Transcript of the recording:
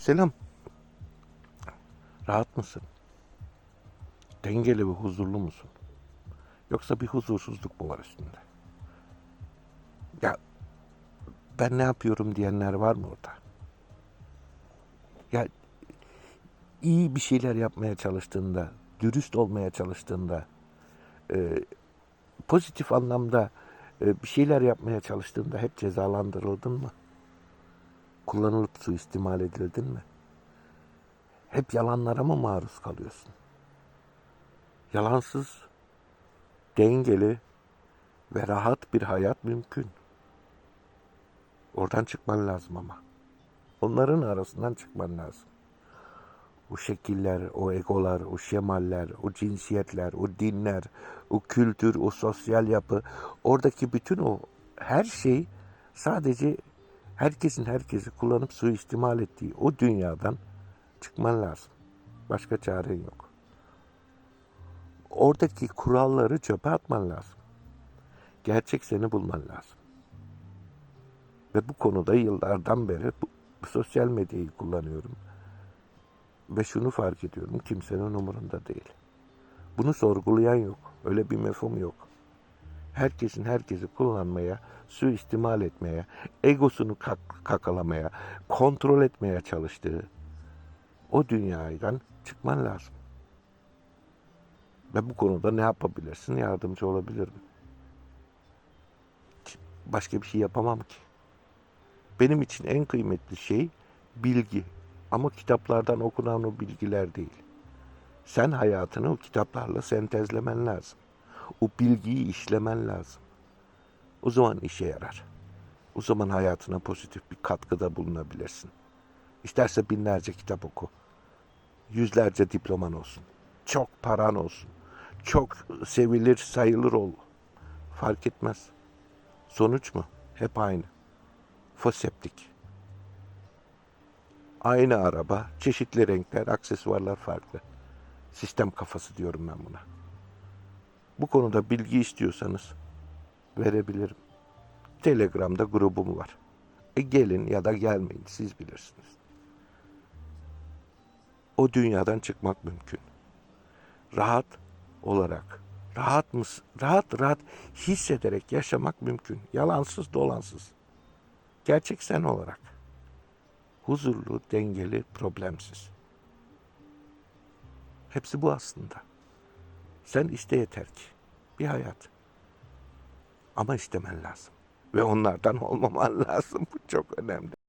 Selam. Rahat mısın? Dengeli ve huzurlu musun? Yoksa bir huzursuzluk mu var üstünde? Ya ben ne yapıyorum diyenler var mı orada? Ya iyi bir şeyler yapmaya çalıştığında, dürüst olmaya çalıştığında, e, pozitif anlamda e, bir şeyler yapmaya çalıştığında hep cezalandırıldın mı? Kullanılıp suistimal edildin mi? Hep yalanlara mı maruz kalıyorsun? Yalansız, dengeli ve rahat bir hayat mümkün. Oradan çıkman lazım ama. Onların arasından çıkman lazım. O şekiller, o egolar, o şemaller, o cinsiyetler, o dinler, o kültür, o sosyal yapı, oradaki bütün o her şey sadece herkesin herkesi kullanıp suistimal ettiği o dünyadan çıkman lazım. Başka çaren yok. Oradaki kuralları çöpe atman lazım. Gerçek seni bulman lazım. Ve bu konuda yıllardan beri bu, bu sosyal medyayı kullanıyorum. Ve şunu fark ediyorum, kimsenin umurunda değil. Bunu sorgulayan yok, öyle bir mefhum yok. Herkesin herkesi kullanmaya, suistimal etmeye, egosunu kak- kakalamaya, kontrol etmeye çalıştığı o dünyadan çıkman lazım. Ve bu konuda ne yapabilirsin? Yardımcı olabilirim. Başka bir şey yapamam ki. Benim için en kıymetli şey bilgi. Ama kitaplardan okunan o bilgiler değil. Sen hayatını o kitaplarla sentezlemen lazım. O bilgiyi işlemen lazım. O zaman işe yarar. O zaman hayatına pozitif bir katkıda bulunabilirsin. İsterse binlerce kitap oku. Yüzlerce diploman olsun. Çok paran olsun. Çok sevilir, sayılır ol. Fark etmez. Sonuç mu? Hep aynı. Foseptik. Aynı araba, çeşitli renkler, aksesuarlar farklı. Sistem kafası diyorum ben buna. Bu konuda bilgi istiyorsanız verebilirim. Telegram'da grubum var. E gelin ya da gelmeyin siz bilirsiniz. O dünyadan çıkmak mümkün. Rahat olarak, rahat mısın? Rahat rahat hissederek yaşamak mümkün. Yalansız, dolansız. Gerçek sen olarak. Huzurlu, dengeli, problemsiz. Hepsi bu aslında. Sen iste yeter ki. Bir hayat. Ama istemen lazım. Ve onlardan olmaman lazım. Bu çok önemli.